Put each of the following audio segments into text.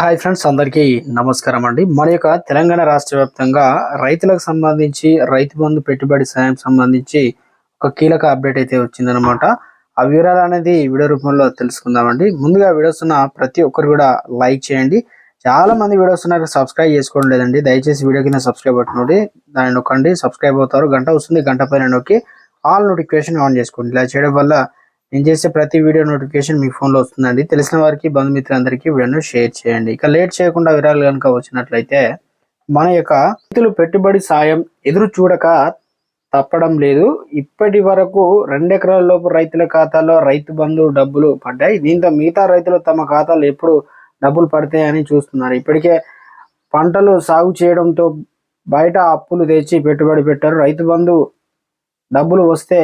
Hi friends అందరికీ నమస్కారం అండి. మన యొక్క తెలంగాణ రాష్ట్ర వ్యాప్తంగా రైతులకు సంబంధించి రైతు బంధు పెట్టుబడి సాయం సంబంధించి ఒక కీలక అప్డేట్ అయితే వచ్చిందనమాట ఆ వివరాలు అనేది వీడియో రూపంలో తెలుసుకుందామండి. ముందుగా వీడియోస్ ఉన్న ప్రతి ఒక్కరు కూడా లైక్ చేయండి. చాలా మంది వీడియోస్ ఉన్నారు సబ్స్క్రైబ్ చేసుకోవడం లేదండి. దయచేసి వీడియో కింద సబ్స్క్రైబ్ బటన్ దాన్ని నొక్కండి. సబ్స్క్రైబ్ అవుతారు గంట వస్తుంది గంట పైన నొక్కి ఆల్ నోటిఫికేషన్ ఆన్ చేసుకోండి. ఇలా చేయడం వల్ల నేను చేసే ప్రతి వీడియో నోటిఫికేషన్ మీ ఫోన్లో వస్తుందండి. తెలిసిన వారికి బంధుమిత్రులందరికీ వీడియోను షేర్ చేయండి. ఇక లేట్ చేయకుండా వివరాలు కనుక వచ్చినట్లయితే మన యొక్క రైతులు పెట్టుబడి సాయం ఎదురు చూడక తప్పడం లేదు. ఇప్పటి వరకు రెండెకరాల లోపు రైతుల ఖాతాలో రైతు బంధు డబ్బులు పడ్డాయి. దీంతో మిగతా రైతులు తమ ఖాతాలో ఎప్పుడు డబ్బులు పడతాయని చూస్తున్నారు. ఇప్పటికే పంటలు సాగు చేయడంతో బయట అప్పులు తెచ్చి పెట్టుబడి పెట్టారు. రైతు బంధు డబ్బులు వస్తే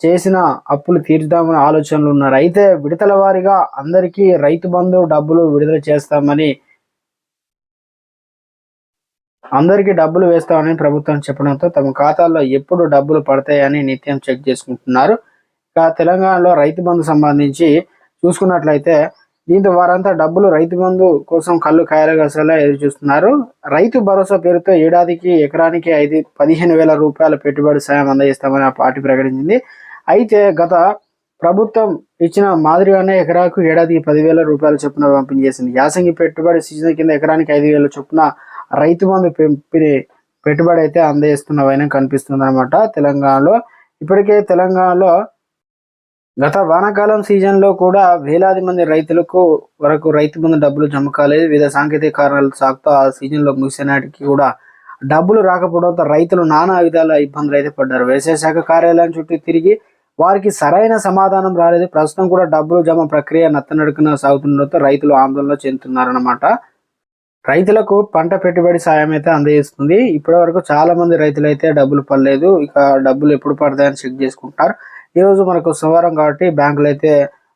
చేసిన అప్పులు తీర్చుదామని ఆలోచనలు ఉన్నారు. అయితే విడతల వారీగా అందరికీ రైతు బంధు డబ్బులు విడుదల చేస్తామని అందరికీ డబ్బులు వేస్తామని ప్రభుత్వం చెప్పడంతో తమ ఖాతాల్లో ఎప్పుడు డబ్బులు పడతాయని నిత్యం చెక్ చేసుకుంటున్నారు. ఇక తెలంగాణలో రైతు బంధు సంబంధించి చూసుకున్నట్లయితే దీంతో వారంతా డబ్బులు రైతు బంధు కోసం కళ్ళు కాయలగసలా ఎదురు చూస్తున్నారు రైతు భరోసా పేరుతో ఏడాదికి ఎకరానికి ఐదు పదిహేను వేల రూపాయల పెట్టుబడి సాయం అందజేస్తామని ఆ పార్టీ ప్రకటించింది. అయితే గత ప్రభుత్వం ఇచ్చిన మాదిరిగానే ఎకరాకు ఏడాదికి పదివేల రూపాయల చొప్పున పంపిణీ చేసింది. యాసంగి పెట్టుబడి సీజన్ కింద ఎకరానికి ఐదు వేల చొప్పున రైతు బంధు పెంపిణీ పెట్టుబడి అయితే అందజేస్తున్న వైనం కనిపిస్తుంది అనమాట తెలంగాణలో. ఇప్పటికే తెలంగాణలో గత వానాకాలం సీజన్లో కూడా వేలాది మంది రైతులకు వరకు రైతు బంధు డబ్బులు జమ కాలేదు. వివిధ సాంకేతిక కారణాలు సాగుతూ ఆ సీజన్లో ముగిసే నాటికి కూడా డబ్బులు రాకపోవడంతో రైతులు నానా విధాల ఇబ్బందులు అయితే పడ్డారు. వ్యవసాయ శాఖ కార్యాలయం చుట్టూ తిరిగి వారికి సరైన సమాధానం రాలేదు. ప్రస్తుతం కూడా డబ్బులు జమ ప్రక్రియ నత్తనడుకున సాగుతుండటంతో రైతులు ఆందోళన చెందుతున్నారన్నమాట. రైతులకు పంట పెట్టుబడి సాయం అయితే అందజేస్తుంది. ఇప్పటి వరకు చాలా మంది రైతులు అయితే డబ్బులు పడలేదు. ఇక డబ్బులు ఎప్పుడు పడతాయని చెక్ చేసుకుంటారు. ఈరోజు మనకు సోమవారం కాబట్టి బ్యాంకులు అయితే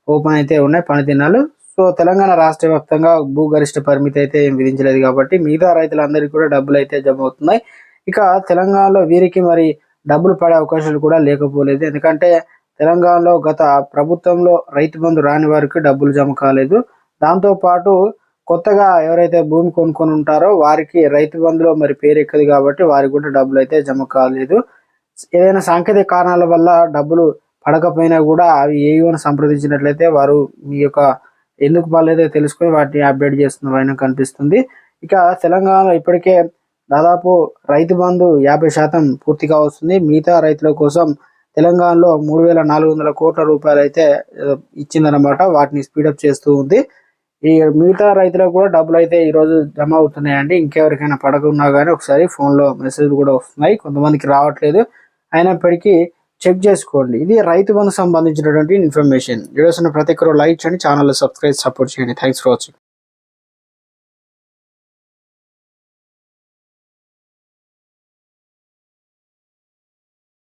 ఓపెన్ అయితే ఉన్నాయి పని దినాలు సో తెలంగాణ రాష్ట్ర వ్యాప్తంగా భూగరిష్ట పరిమితి అయితే ఏం విధించలేదు కాబట్టి మిగతా రైతులందరికీ కూడా డబ్బులు అయితే జమ అవుతున్నాయి. ఇక తెలంగాణలో వీరికి మరి డబ్బులు పడే అవకాశాలు కూడా లేకపోలేదు. ఎందుకంటే తెలంగాణలో గత ప్రభుత్వంలో రైతు బంధు రాని వారికి డబ్బులు జమ కాలేదు. దాంతో పాటు కొత్తగా ఎవరైతే భూమి కొనుక్కొని ఉంటారో వారికి రైతు బంధులో మరి పేరు ఎక్కదు కాబట్టి వారికి కూడా డబ్బులు అయితే జమ కాలేదు. ఏదైనా సాంకేతిక కారణాల వల్ల డబ్బులు పడకపోయినా కూడా అవి ఏవైనా సంప్రదించినట్లయితే వారు మీ యొక్క ఎందుకు పర్లేదో తెలుసుకొని వాటిని అప్డేట్ చేస్తున్న వైన కనిపిస్తుంది. ఇక తెలంగాణలో ఇప్పటికే దాదాపు రైతు బంధు యాభై శాతం పూర్తిగా వస్తుంది మిగతా రైతుల కోసం తెలంగాణలో మూడు వేల నాలుగు వందల కోట్ల రూపాయలు అయితే ఇచ్చిందనమాట వాటిని స్పీడప్ చేస్తూ ఉంది. ఈ మిగతా రైతులకు కూడా డబ్బులు అయితే ఈరోజు జమ అవుతున్నాయండి. ఇంకెవరికైనా పడకున్నా కానీ ఒకసారి ఫోన్లో మెసేజ్ కూడా వస్తున్నాయి. కొంతమందికి రావట్లేదు. అయినప్పటికీ చెక్ చేసుకోండి. ఇది రైతు బంధు సంబంధించినటువంటి ఇన్ఫర్మేషన్ వీడియోస్ ప్రతి ఒక్కరు లైక్ చేయండి. ఛానల్ సబ్స్క్రైబ్ సపోర్ట్ చేయండి. Thanks for watching